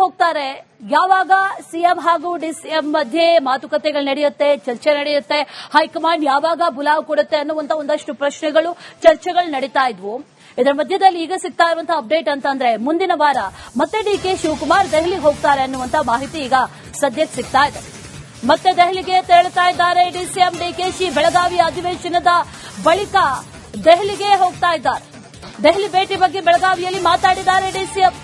ಹೋಗ್ತಾರೆ. ಯಾವಾಗ ಸಿಎಂ ಹಾಗೂ ಡಿಸಿಎಂ ಮಧ್ಯೆ ಮಾತುಕತೆಗಳು ನಡೆಯುತ್ತೆ, ಚರ್ಚೆ ನಡೆಯುತ್ತೆ, ಹೈಕಮಾಂಡ್ ಯಾವಾಗ ಬುಲಾವ್ ಕೊಡುತ್ತೆ ಅನ್ನುವಂತ ಒಂದಷ್ಟು ಪ್ರಶ್ನೆಗಳು, ಚರ್ಚೆಗಳು ನಡೀತಾ ಇದ್ವು. ಇದರ ಮಧ್ಯದಲ್ಲಿ ಈಗ ಸಿಗ್ತಾ ಇರುವಂತಹ ಅಪ್ಡೇಟ್ ಅಂತಂದ್ರೆ ಮುಂದಿನ ವಾರ ಮತ್ತೆ ಡಿಕೆ ಶಿವಕುಮಾರ್ ದೆಹಲಿಗೆ ಹೋಗ್ತಾರೆ ಅನ್ನುವಂತ ಮಾಹಿತಿ ಈಗ ಸದ್ಯಕ್ಕೆ ಸಿಗ್ತಾ ಇದೆ. ಮತ್ತೆ ದೆಹಲಿಗೆ ತೆರಳುತ್ತಾ ಇದ್ದಾರೆ ಡಿಸಿಎಂ ಡಿಕೆಶಿ ಬೆಳಗಾವಿ ಅಧಿವೇಶನದ ಬಳಿಕ ದೆಹಲಿಗೆ ಹೋಗ್ತಾ ಇದ್ದಾರೆ. ದೆಹಲಿ ಭೇಟಿ ಬಗ್ಗೆ ಬೆಳಗಾವಿಯಲ್ಲಿ ಮಾತಾಡಿದ್ದಾರೆ ಡಿಸಿಎಂ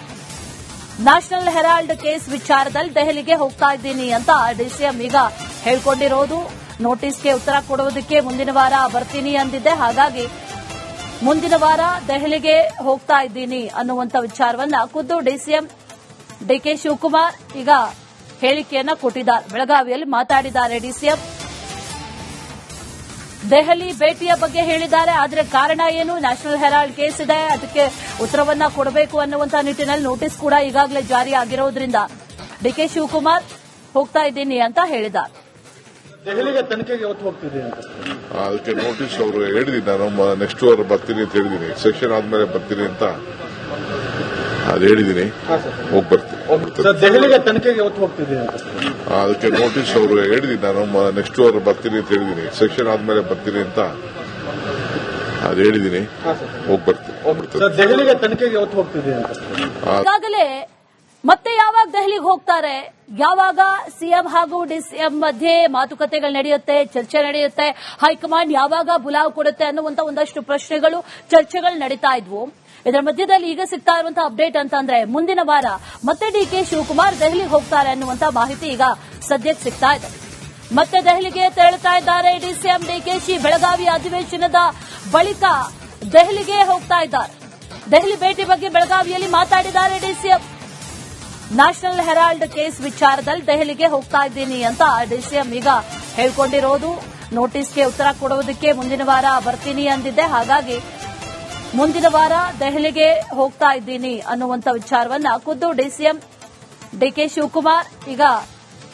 ನ್ಯಾಷನಲ್ ಹೆರಾಲ್ಡ್ ಕೇಸ್ ವಿಚಾರದಲ್ಲಿ ದೆಹಲಿಗೆ ಹೋಗ್ತಾ ಇದ್ದೀನಿ ಅಂತ ಡಿಸಿಎಂ ಈಗ ಹೇಳ್ಕೊಂಡಿರೋದು. ನೋಟಿಸ್ಗೆ ಉತ್ತರ ಕೊಡುವುದಕ್ಕೆ ಮುಂದಿನ ವಾರ ಬರ್ತೀನಿ ಅಂದಿದ್ದೆ. ಹಾಗಾಗಿ ಮುಂದಿನ ವಾರ ದೆಹಲಿಗೆ ಹೋಗ್ತಾ ಇದ್ದೀನಿ ಅನ್ನುವಂತ ವಿಚಾರವನ್ನ ಖುದ್ದು ಡಿಸಿಎಂ ಡಿಕೆ ಶಿವಕುಮಾರ್ ಈಗ ಹೇಳಿಕೆಯನ್ನ ಕೊಟ್ಟಿದ್ದಾರೆ. ಬೆಳಗಾವಿಯಲ್ಲಿ ಮಾತಾಡಿದ್ದಾರೆ ಡಿಸಿಎಂ ದೆಹಲಿ ಭೇಟಿಯ ಬಗ್ಗೆ ಹೇಳಿದ್ದಾರೆ ಆದರೆ ಕಾರಣ ಏನು? ನ್ಯಾಷನಲ್ ಹೆರಾಲ್ಡ್ ಕೇಸ್ ಇದೆ ಅದಕ್ಕೆ ಉತ್ತರವನ್ನ ಕೊಡಬೇಕು ಅನ್ನುವಂತಹ ನಿಟ್ಟಿನಲ್ಲಿ ನೋಟಿಸ್ ಕೂಡ ಈಗಾಗಲೇ ಜಾರಿ ಆಗಿರೋದ್ರಿಂದ. ಡಿಕೆ ಶಿವಕುಮಾರ್ ಹೋಗ್ತಾ ಇದ್ದೀನಿ ಅಂತ ಹೇಳಿದ್ದಾರೆ. ದೆಹಲಿಗೆ ತನಿಖೆಗೆ ಯಾವತ್ತು ಹೋಗ್ತಿದೆ ಅಂತ? ಅದಕ್ಕೆ ನೋಟಿಸ್ ಅವರು ಹೇಳಿದ್ದೀನಿ ನಾನು ನೆಕ್ಸ್ಟ್ ವಾರ ಬರ್ತೀನಿ ಅಂತ ಹೇಳಿದ್ದೀನಿ ಸೆಕ್ಷನ್ ಆದ್ಮೇಲೆ ಬರ್ತೀನಿ ಅಂತ. ಅದು ಹೇಳಿದೀನಿ ಹೋಗಿ ಬರ್ತೀನಿ. ಅದಕ್ಕೆ ನೋಟಿಸ್ ಅವರು ಹೇಳಿದೀನಿ. ನಾನು ನೆಕ್ಸ್ಟ್ ವಾರ ಬರ್ತೀನಿ ಅಂತ ಹೇಳಿದೀನಿ. ಸೆಕ್ಷನ್ ಆದ್ಮೇಲೆ ಬರ್ತೀನಿ ಅಂತ ಅದು ಹೇಳಿದೀನಿ. ಹೋಗಿ ಬರ್ತೀನಿ. ಈಗಾಗಲೇ ಮತ್ತೆ ಯಾವಾಗ ದೆಹಲಿಗೆ ಹೋಗ್ತಾರೆ? ಯಾವಾಗ ಸಿಎಂ ಹಾಗೂ ಡಿಸಿಎಂ ಮಧ್ಯೆ ಮಾತುಕತೆಗಳು ನಡೆಯುತ್ತೆ ಚರ್ಚೆ ನಡೆಯುತ್ತೆ ಹೈಕಮಾಂಡ್ ಯಾವಾಗ ಬುಲಾವ್ ಕೊಡುತ್ತೆ ಅನ್ನುವಂತ ಒಂದಷ್ಟು ಪ್ರಶ್ನೆಗಳು ಚರ್ಚೆಗಳು ನಡೀತಾ ಇದ್ವು. ಇದರ ಮಧ್ಯದಲ್ಲಿ ಈಗ ಸಿಗ್ತಾ ಇರುವಂತಹ ಅಪ್ಡೇಟ್ ಅಂತಂದ್ರೆ ಮುಂದಿನ ವಾರ ಮತ್ತೆ ಡಿಕೆ ಶಿವಕುಮಾರ್ ದೆಹಲಿಗೆ ಹೋಗ್ತಾರೆ ಅನ್ನುವಂತಹ ಮಾಹಿತಿ ಈಗ ಸದ್ಯಕ್ಕೆ ಸಿಗ್ತಾ ಇದೆ. ಮತ್ತೆ ದೆಹಲಿಗೆ ತೆರಳುತ್ತಾ ಇದ್ದಾರೆ ಡಿಸಿಎಂ ಡಿಕೆಶಿ ಬೆಳಗಾವಿ ಅಧಿವೇಶನದ ಬಳಿಕ ದೆಹಲಿಗೆ ಹೋಗ್ತಾ ಇದ್ದಾರೆ. ದೆಹಲಿ ಭೇಟಿ ಬಗ್ಗೆ ಬೆಳಗಾವಿಯಲ್ಲಿ ಮಾತಾಡಿದ್ದಾರೆ ಡಿಸಿಎಂ ನ್ಯಾಷನಲ್ ಹೆರಾಲ್ಡ್ ಕೇಸ್ ವಿಚಾರದಲ್ಲಿ ದೆಹಲಿಗೆ ಹೋಗ್ತಾ ಇದ್ದೀನಿ ಅಂತ ಡಿಸಿಎಂ ಈಗ ಹೇಳ್ಕೊಂಡಿರೋದು. ನೋಟಿಸ್ಗೆ ಉತ್ತರ ಕೊಡುವುದಕ್ಕೆ ಮುಂದಿನ ವಾರ ಬರ್ತೀನಿ ಅಂದಿದ್ದೆ. ಹಾಗಾಗಿ ಮುಂದಿನ ವಾರ ದೆಹಲಿಗೆ ಹೋಗ್ತಾ ಇದ್ದೀನಿ ಅನ್ನುವಂತ ವಿಚಾರವನ್ನ ಖುದ್ದು ಡಿಸಿಎಂ ಡಿಕೆ ಶಿವಕುಮಾರ್ ಈಗ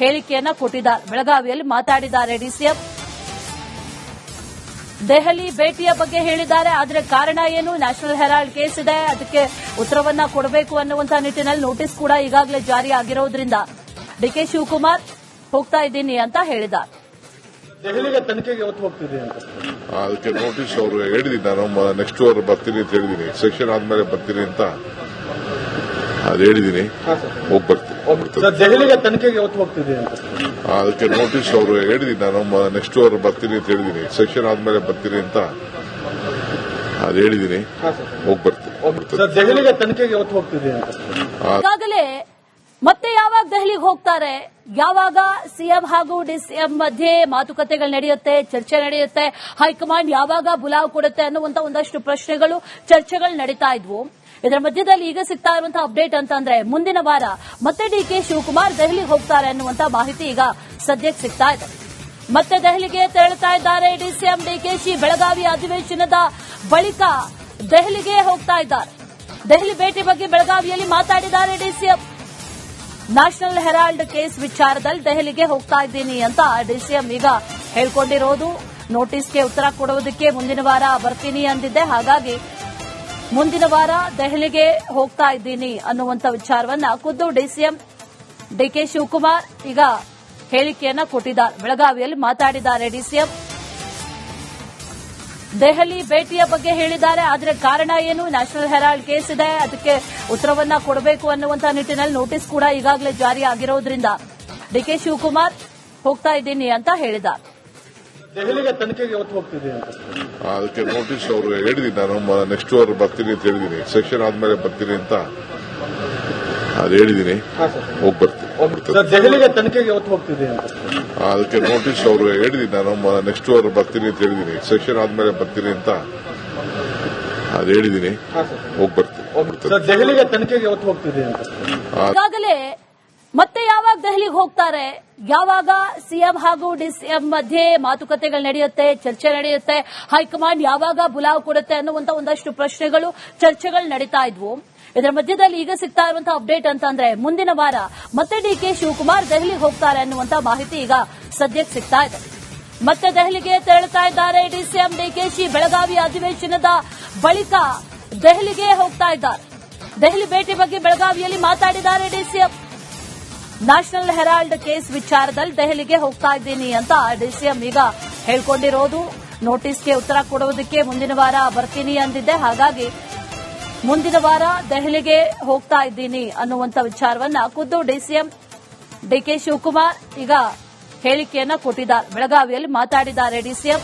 ಹೇಳಿಕೆಯನ್ನ ಕೊಟ್ಟಿದ್ದಾರೆ. ಬೆಳಗಾವಿಯಲ್ಲಿ ಮಾತಾಡಿದ್ದಾರೆ ಡಿಸಿಎಂ. ದೆಹಲಿ ಭೇಟಿಯ ಬಗ್ಗೆ ಹೇಳಿದ್ದಾರೆ, ಆದರೆ ಕಾರಣ ಏನು? ನ್ಯಾಷನಲ್ ಹೆರಾಲ್ಡ್ ಕೇಸ್ ಇದೆ, ಅದಕ್ಕೆ ಉತ್ತರವನ್ನ ಕೊಡಬೇಕು ಅನ್ನುವಂತ ನಿಟ್ಟಿನಲ್ಲಿ ನೋಟಿಸ್ ಕೂಡ ಈಗಾಗಲೇ ಜಾರಿ ಆಗಿರೋದ್ರಿಂದ ಡಿಕೆ ಶಿವಕುಮಾರ್ ಹೋಗ್ತಾ ಇದ್ದೀನಿ ಅಂತ ಹೇಳಿದ್ದಾರೆ. ದೆಹಲಿಗೆ ತನಿಖೆಗೆ ಯಾವತ್ತು ಹೋಗ್ತಿದೆ ಅಂತ. ಅದಕ್ಕೆ ನೋಟಿಸ್ ಅವರು ಹೇಳಿದೀನಿ ನಾನು ನೆಕ್ಸ್ಟ್ ಅವರ್ ಬರ್ತೀನಿ ಅಂತ ಹೇಳಿದೀನಿ ಸೆಕ್ಷನ್ ಆದ್ಮೇಲೆ ಬರ್ತೀನಿ ಅಂತ ಅದು ಹೇಳಿದೀನಿ ಹೋಗಿ ಬರ್ತೀನಿ. ಸರ್ ದೆಹಲಿಗೆ ತನಿಖೆಗೆ ಯಾವತ್ತು ಹೋಗ್ತಿದೆ ಅಂತ. ಅದಕ್ಕೆ ನೋಟಿಸ್ ಅವರು ಹೇಳಿದೀನಿ ನಾನು ನೆಕ್ಸ್ಟ್ ಅವರ್ ಬರ್ತೀನಿ ಅಂತ ಹೇಳಿದೀನಿ ಸೆಕ್ಷನ್ ಆದ್ಮೇಲೆ ಬರ್ತೀನಿ ಅಂತ ಅದು ಹೇಳಿದೀನಿ ಹೋಗಿ ಬರ್ತೀನಿ. ಸರ್ ದೆಹಲಿಗೆ ತನಿಖೆಗೆ ಯಾವತ್ತು ಹೋಗ್ತಿದೆ ಅಂತ. ಈಗಾಗಲೇ ಮತ್ತೆ ಯಾವಾಗ ದೆಹಲಿಗೆ ಹೋಗ್ತಾರೆ? ಯಾವಾಗ ಸಿಎಂ ಹಾಗೂ ಡಿಸಿಎಂ ಮಧ್ಯೆ ಮಾತುಕತೆಗಳು ನಡೆಯುತ್ತೆ, ಚರ್ಚೆ ನಡೆಯುತ್ತೆ, ಹೈಕಮಾಂಡ್ ಯಾವಾಗ ಬುಲಾವ್ ಕೊಡುತ್ತೆ ಅನ್ನುವಂತ ಒಂದಷ್ಟು ಪ್ರಶ್ನೆಗಳು, ಚರ್ಚೆಗಳು ನಡೀತಾ ಇದ್ವು. ಇದರ ಮಧ್ಯದಲ್ಲಿ ಈಗ ಸಿಗ್ತಾ ಇರುವಂತಹ ಅಪ್ಡೇಟ್ ಅಂತಂದ್ರೆ, ಮುಂದಿನ ವಾರ ಮತ್ತೆ ಡಿ ಕೆ ಶಿವಕುಮಾರ್ ದೆಹಲಿಗೆ ಹೋಗ್ತಾರೆ ಅನ್ನುವಂತ ಮಾಹಿತಿ ಈಗ ಸದ್ಯಕ್ಕೆ ಸಿಗ್ತಾ ಇದೆ. ಮತ್ತೆ ದೆಹಲಿಗೆ ತೆರಳುತ್ತಾ ಇದ್ದಾರೆ ಡಿಸಿಎಂ ಡಿಕೆಶಿ ಬೆಳಗಾವಿ ಅಧಿವೇಶನದ ಬಳಿಕ ದೆಹಲಿಗೆ ಹೋಗ್ತಾ ಇದ್ದಾರೆ. ದೆಹಲಿ ಭೇಟಿ ಬಗ್ಗೆ ಬೆಳಗಾವಿಯಲ್ಲಿ ಮಾತಾಡಿದ್ದಾರೆ ಡಿಸಿಎಂ ನ್ಯಾಷನಲ್ ಹೆರಾಲ್ಡ್ ಕೇಸ್ ವಿಚಾರದಲ್ಲಿ ದೆಹಲಿಗೆ ಹೋಗ್ತಾ ಇದ್ದೀನಿ ಅಂತ ಡಿಸಿಎಂ ಈಗ ಹೇಳ್ಕೊಂಡಿರೋದು. ನೋಟಿಸ್ಗೆ ಉತ್ತರ ಕೊಡುವುದಕ್ಕೆ ಮುಂದಿನ ವಾರ ಬರ್ತೀನಿ ಅಂದಿದ್ದೆ. ಹಾಗಾಗಿ ಮುಂದಿನ ವಾರ ದೆಹಲಿಗೆ ಹೋಗ್ತಾ ಇದ್ದೀನಿ ಅನ್ನುವಂತ ವಿಚಾರವನ್ನ ಖುದ್ದು ಡಿಸಿಎಂ ಡಿಕೆ ಶಿವಕುಮಾರ್ ಈಗ ಹೇಳಿಕೆಯನ್ನ ಕೊಟ್ಟಿದ್ದಾರೆ. ಬೆಳಗಾವಿಯಲ್ಲಿ ಮಾತಾಡಿದ್ದಾರೆ ಡಿಸಿಎಂ. ದೆಹಲಿ ಭೇಟಿಯ ಬಗ್ಗೆ ಹೇಳಿದ್ದಾರೆ ಆದರೆ ಕಾರಣ ಏನು? ನ್ಯಾಷನಲ್ ಹೆರಾಲ್ಡ್ ಕೇಸ್ ಇದೆ ಅದಕ್ಕೆ ಉತ್ತರವನ್ನ ಕೊಡಬೇಕು ಅನ್ನುವಂತಹ ನಿಟ್ಟಿನಲ್ಲಿ ನೋಟಿಸ್ ಕೂಡ ಈಗಾಗಲೇ ಜಾರಿ ಆಗಿರೋದ್ರಿಂದ. ಡಿಕೆ ಶಿವಕುಮಾರ್ ಹೋಗ್ತಾ ಇದ್ದೀನಿ ಅಂತ ಹೇಳಿದ. ದೆಹಲಿಗೆ ತನಿಖೆಗೆ ಯಾವತ್ತು ಹೋಗ್ತಿದೆ ಅಂತ? ಅದಕ್ಕೆ ನೋಟಿಸ್ ಅವರು ಹೇಳಿದೀನಿ ನಾನು ನೆಕ್ಸ್ಟ್ ಅವರ್ ಬರ್ತೀನಿ ಅಂತ ಹೇಳಿದೀನಿ ಸೆಕ್ಷನ್ ಆದ್ಮೇಲೆ ಬರ್ತೀನಿ ಅಂತ ಅದು ಹೇಳಿದೀನಿ ಹೋಗಿ ಬರ್ತೀನಿ. ದೆಹಲಿಗೆ ತನಿಖೆಗೆ ಯಾವತ್ತು ಹೋಗ್ತಿದೆ ಅಂತ. ಅದಕ್ಕೆ ನೋಟಿಸ್ ಅವರು ಹೇಳಿದೀನಿ ನಾನು ನೆಕ್ಸ್ಟ್ ವಾರ ಬರ್ತೀನಿ ಅಂತ ಹೇಳಿದೀನಿ ಸೆಷನ್ ಆದ್ಮೇಲೆ ಬರ್ತೀನಿ ಅಂತ ಅದು ಹೇಳಿದೀನಿ ಹೋಗಿ ಬರ್ತೀನಿ. ಸರ್ ದೆಹಲಿಗೆ ತನಿಖೆಗೆ ಯಾವತ್ತು ಹೋಗ್ತಿದೆ ಅಂತ. ಈಗಾಗಲೇ ಮತ್ತೆ ಯಾವಾಗ ದೆಹಲಿಗೆ ಹೋಗ್ತಾರೆ? ಯಾವಾಗ ಸಿಎಂ ಹಾಗೂ ಡಿಸಿಎಂ ಮಧ್ಯೆ ಮಾತುಕತೆಗಳು ನಡೆಯುತ್ತೆ ಚರ್ಚೆ ನಡೆಯುತ್ತೆ ಹೈಕಮಾಂಡ್ ಯಾವಾಗ ಬುಲಾವ್ ಕೊಡುತ್ತೆ ಅನ್ನುವಂತ ಒಂದಷ್ಟು ಪ್ರಶ್ನೆಗಳು ಚರ್ಚೆಗಳು ನಡೀತಾ ಇದ್ವು. ಇದರ ಮಧ್ಯದಲ್ಲಿ ಈಗ ಸಿಗ್ತಾ ಇರುವಂತಹ ಅಪ್ಡೇಟ್ ಅಂತಂದ್ರೆ ಮುಂದಿನ ವಾರ ಮತ್ತೆ ಡಿಕೆ ಶಿವಕುಮಾರ್ ದೆಹಲಿಗೆ ಹೋಗ್ತಾರೆ ಅನ್ನುವಂತಹ ಮಾಹಿತಿ ಈಗ ಸದ್ಯಕ್ಕೆ ಸಿಗ್ತಾ ಇದೆ. ಮತ್ತೆ ದೆಹಲಿಗೆ ತೆರಳುತ್ತಾ ಇದ್ದಾರೆ ಡಿಸಿಎಂ ಡಿಕೆಶಿ ಬೆಳಗಾವಿ ಅಧಿವೇಶನದ ಬಳಿಕ ದೆಹಲಿಗೆ ಹೋಗ್ತಾ ಇದ್ದಾರೆ. ದೆಹಲಿ ಭೇಟಿ ಬಗ್ಗೆ ಬೆಳಗಾವಿಯಲ್ಲಿ ಮಾತಾಡಿದ್ದಾರೆ ಡಿಸಿಎಂ ನ್ಯಾಷನಲ್ ಹೆರಾಲ್ಡ್ ಕೇಸ್ ವಿಚಾರದಲ್ಲಿ ದೆಹಲಿಗೆ ಹೋಗ್ತಾ ಇದ್ದೀನಿ ಅಂತ ಡಿಸಿಎಂ ಈಗ ಹೇಳ್ಕೊಂಡಿರೋದು. ನೋಟಿಸ್ಗೆ ಉತ್ತರ ಕೊಡುವುದಕ್ಕೆ ಮುಂದಿನ ವಾರ ಬರ್ತೀನಿ ಅಂದಿದ್ದೆ. ಹಾಗಾಗಿ ಮುಂದಿನ ವಾರ ದೆಹಲಿಗೆ ಹೋಗ್ತಾ ಇದ್ದೀನಿ ಅನ್ನುವಂತ ವಿಚಾರವನ್ನ ಖುದ್ದು ಡಿಸಿಎಂ ಡಿಕೆ ಶಿವಕುಮಾರ್ ಈಗ ಹೇಳಿಕೆಯನ್ನ ಕೊಟ್ಟಿದ್ದಾರೆ. ಬೆಳಗಾವಿಯಲ್ಲಿ ಮಾತಾಡಿದ್ದಾರೆ ಡಿಸಿಎಂ.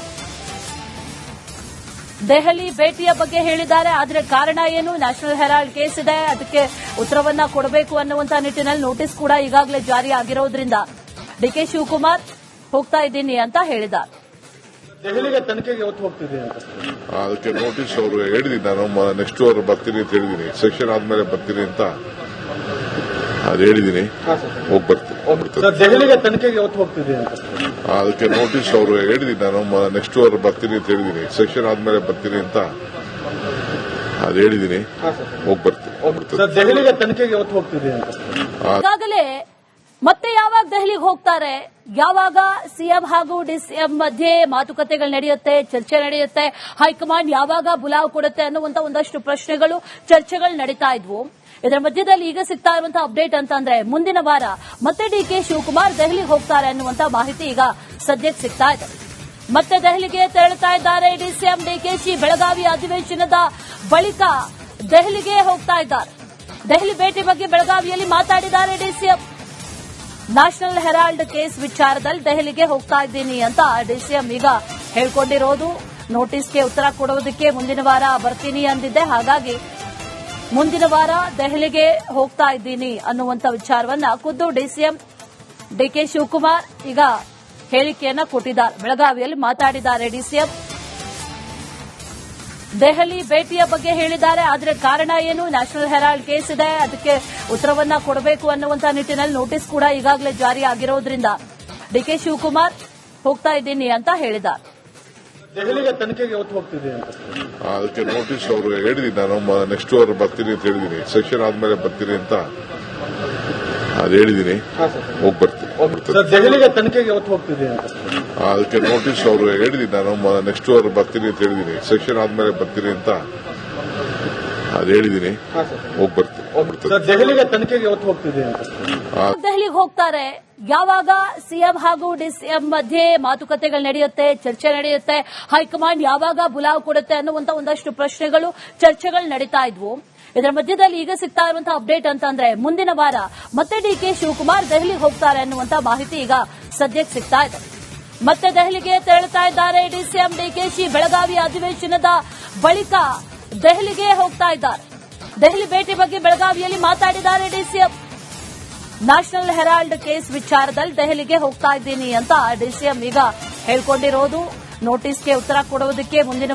ದೆಹಲಿ ಭೇಟಿಯ ಬಗ್ಗೆ ಹೇಳಿದ್ದಾರೆ, ಆದರೆ ಕಾರಣ ಏನು? ನ್ಯಾಷನಲ್ ಹೆರಾಲ್ಡ್ ಕೇಸ್ ಇದೆ, ಅದಕ್ಕೆ ಉತ್ತರವನ್ನ ಕೊಡಬೇಕು ಅನ್ನುವಂತ ನಿಟ್ಟಿನಲ್ಲಿ ನೋಟಿಸ್ ಕೂಡ ಈಗಾಗಲೇ ಜಾರಿ ಆಗಿರೋದ್ರಿಂದ ಡಿಕೆ ಶಿವಕುಮಾರ್ ಹೋಗ್ತಾ ಇದ್ದೀನಿ ಅಂತ ಹೇಳಿದ್ದಾರೆ. ದೆಹಲಿಗೆ ತನಿಖೆಗೆ ಯಾವತ್ತು ಹೋಗ್ತಿದೆ ಅಂತ. ಅದಕ್ಕೆ ನೋಟಿಸ್ ಅವರು ಹೇಳಿದ್ದೀನಿ ನಾನು ನೆಕ್ಸ್ಟ್ ಅವರ್ ಬರ್ತೀನಿ ಅಂತ ಹೇಳಿದ್ದೀನಿ. ಸೆಕ್ಷನ್ ಆದ್ಮೇಲೆ ಬರ್ತೀನಿ ಅಂತ ಅದು ಹೇಳಿದ್ದೀನಿ. ಹೋಗಿ ಬರ್ತೀನಿ. ದೆಹಲಿಗೆ ತನಿಖೆಗೆ ಯಾವತ್ತು ಹೋಗ್ತಿದೆ ಅಂತ. ಅದಕ್ಕೆ ನೋಟಿಸ್ ಅವರು ಹೇಳಿದ್ದೀನಿ ನಾನು ನೆಕ್ಸ್ಟ್ ಅವರ್ ಬರ್ತೀನಿ ಅಂತ ಹೇಳಿದೀನಿ ಸೆಕ್ಷನ್ ಆದ್ಮೇಲೆ ಬರ್ತೀನಿ ಅಂತ ಅದು ಹೇಳಿದ್ದೀನಿ. ಹೋಗಿ ಬರ್ತೀನಿ. ದೆಹಲಿಗೆ ತನಿಖೆಗೆ ಯಾವತ್ತು ಹೋಗ್ತಿದೆ ಅಂತ. ಈಗಾಗಲೇ ಮತ್ತೆ ಯಾವಾಗ ದೆಹಲಿಗೆ ಹೋಗ್ತಾರೆ? ಯಾವಾಗ ಸಿಎಂ ಹಾಗೂ ಡಿಸಿಎಂ ಮಧ್ಯೆ ಮಾತುಕತೆಗಳು ನಡೆಯುತ್ತೆ, ಚರ್ಚೆ ನಡೆಯುತ್ತೆ, ಹೈಕಮಾಂಡ್ ಯಾವಾಗ ಬುಲಾವ್ ಕೊಡುತ್ತೆ ಅನ್ನುವಂತ ಒಂದಷ್ಟು ಪ್ರಶ್ನೆಗಳು, ಚರ್ಚೆಗಳು ನಡೀತಾ ಇದ್ವು. ಇದರ ಮಧ್ಯದಲ್ಲಿ ಈಗ ಸಿಗ್ತಾ ಇರುವಂತಹ ಅಪ್ಡೇಟ್ ಅಂತಂದ್ರೆ ಮುಂದಿನ ವಾರ ಮತ್ತೆ ಡಿ ಕೆ ಶಿವಕುಮಾರ್ ದೆಹಲಿಗೆ ಹೋಗ್ತಾರೆ ಅನ್ನುವಂತ ಮಾಹಿತಿ ಈಗ ಸದ್ಯಕ್ಕೆ ಸಿಗ್ತಾ ಇದೆ. ಮತ್ತೆ ದೆಹಲಿಗೆ ತೆರಳುತ್ತಾ ಇದ್ದಾರೆ ಡಿಸಿಎಂ ಡಿಕೆಶಿ ಬೆಳಗಾವಿ ಅಧಿವೇಶನದ ಬಳಿಕ ದೆಹಲಿಗೆ ಹೋಗ್ತಾ ಇದ್ದಾರೆ. ದೆಹಲಿ ಭೇಟಿ ಬಗ್ಗೆ ಬೆಳಗಾವಿಯಲ್ಲಿ ಮಾತಾಡಿದ್ದಾರೆ ಡಿಸಿಎಂ ನ್ಯಾಷನಲ್ ಹೆರಾಲ್ಡ್ ಕೇಸ್ ವಿಚಾರದಲ್ಲಿ ದೆಹಲಿಗೆ ಹೋಗ್ತಾ ಇದ್ದೀನಿ ಅಂತ ಡಿಸಿಎಂ ಈಗ ಹೇಳ್ಕೊಂಡಿರೋದು. ನೋಟಿಸ್ಗೆ ಉತ್ತರ ಕೊಡುವುದಕ್ಕೆ ಮುಂದಿನ ವಾರ ಬರ್ತೀನಿ ಅಂದಿದ್ದೆ. ಹಾಗಾಗಿ ಮುಂದಿನ ವಾರ ದೆಹಲಿಗೆ ಹೋಗ್ತಾ ಇದ್ದೀನಿ ಅನ್ನುವಂತ ವಿಚಾರವನ್ನ ಖುದ್ದು ಡಿಸಿಎಂ ಡಿಕೆ ಶಿವಕುಮಾರ್ ಈಗ ಹೇಳಿಕೆಯನ್ನ ಕೊಟ್ಟಿದ್ದಾರೆ. ಬೆಳಗಾವಿಯಲ್ಲಿ ಮಾತಾಡಿದ್ದಾರೆ ಡಿಸಿಎಂ ದೆಹಲಿ ಭೇಟಿಯ ಬಗ್ಗೆ ಹೇಳಿದ್ದಾರೆ ಆದರೆ ಕಾರಣ ಏನು? ನ್ಯಾಷನಲ್ ಹೆರಾಲ್ಡ್ ಕೇಸ್ ಇದೆ ಅದಕ್ಕೆ ಉತ್ತರವನ್ನ ಕೊಡಬೇಕು ಅನ್ನುವಂತಹ ನಿಟ್ಟಿನಲ್ಲಿ ನೋಟಿಸ್ ಕೂಡ ಈಗಾಗಲೇ ಜಾರಿ ಆಗಿರೋದ್ರಿಂದ. ಡಿಕೆ ಶಿವಕುಮಾರ್ ಹೋಗ್ತಾ ಇದ್ದೀನಿ ಅಂತ ಹೇಳಿದ ದೆಹಲಿಗೆ ತನಿಖೆಗೆ ಯಾವತ್ತು ಹೋಗ್ತಿದೆ ಅಂತ? ಅದಕ್ಕೆ ನೋಟಿಸ್ ಅವರು ಹೇಳಿದ್ದೀನಿ ನಾನು ನೆಕ್ಸ್ಟ್ ಅವರ್ ಬರ್ತೀನಿ ಅಂತ ಹೇಳಿದೀನಿ. ಸೆಕ್ಷನ್ ಆದ್ಮೇಲೆ ಬರ್ತೀನಿ ಅಂತ ಅದು ಹೇಳಿದ್ದೀನಿ ಹೋಗಿ ಬರ್ತೀನಿ. ಅದಕ್ಕೆ ನೋಟಿಸ್ ಅವರು ಹೇಳಿದ್ದೀನಿ ನಾನು ನೆಕ್ಸ್ಟ್ ಅವರ್ ಬರ್ತೀನಿ ಅಂತ ಹೇಳಿದ್ದೀನಿ. ಸೆಕ್ಷನ್ ಆದ್ಮೇಲೆ ಬರ್ತೀನಿ ಅಂತ ಅದು ಹೇಳಿದ್ದೀನಿ. ಹೋಗಿ ಬರ್ತೀನಿ. ಸರ್ ದೆಹಲಿಗೆ ತನಿಖೆಗೆ ಯಾವತ್ತು ಹೋಗ್ತಿದೆ ಅಂತ ದೆಹಲಿಗೆ ಹೋಗ್ತಾರೆ. ಯಾವಾಗ ಸಿಎಂ ಹಾಗೂ ಡಿಸಿಎಂ ಮಧ್ಯೆ ಮಾತುಕತೆಗಳು ನಡೆಯುತ್ತೆ ಚರ್ಚೆ ನಡೆಯುತ್ತೆ ಹೈಕಮಾಂಡ್ ಯಾವಾಗ ಬುಲಾವ್ ಕೊಡುತ್ತೆ ಅನ್ನುವಂತ ಒಂದಷ್ಟು ಪ್ರಶ್ನೆಗಳು ಚರ್ಚೆಗಳು ನಡೀತಾ ಇದ್ವು. ಇದರ ಮಧ್ಯದಲ್ಲಿ ಈಗ ಸಿಗ್ತಾ ಇರುವಂತಹ ಅಪ್ಡೇಟ್ ಅಂತಂದ್ರೆ ಮುಂದಿನ ವಾರ ಮತ್ತೆ ಡಿ ಕೆ ಶಿವಕುಮಾರ್ ದೆಹಲಿಗೆ ಹೋಗ್ತಾರೆ ಅನ್ನುವಂತ ಮಾಹಿತಿ ಈಗ ಸದ್ಯಕ್ಕೆ ಸಿಗ್ತಾ ಇದೆ. ಮತ್ತೆ ದೆಹಲಿಗೆ ತೆರಳುತ್ತಾ ಇದ್ದಾರೆ ಡಿಸಿಎಂ ಡಿಕೆಶಿ ಬೆಳಗಾವಿ ಅಧಿವೇಶನದ ಬಳಿಕ ದೆಹಲಿಗೆ ಹೋಗ್ತಾ ಇದ್ದಾರೆ. ದೆಹಲಿ ಭೇಟಿ ಬಗ್ಗೆ ಬೆಳಗಾವಿಯಲ್ಲಿ ಮಾತಾಡಿದ್ದಾರೆ ಡಿಸಿಎಂ. ನ್ಯಾಷನಲ್ ಹೆರಾಲ್ಡ್ ಕೇಸ್ ವಿಚಾರದಲ್ಲಿ ದೆಹಲಿಗೆ ಹೋಗ್ತಾ ಇದ್ದೀನಿ ಅಂತ ಡಿಸಿಎಂ ಈಗ ಹೇಳ್ಕೊಂಡಿರೋದು. ನೋಟಿಸ್ಗೆ ಉತ್ತರ ಕೊಡುವುದಕ್ಕೆ ಮುಂದಿನ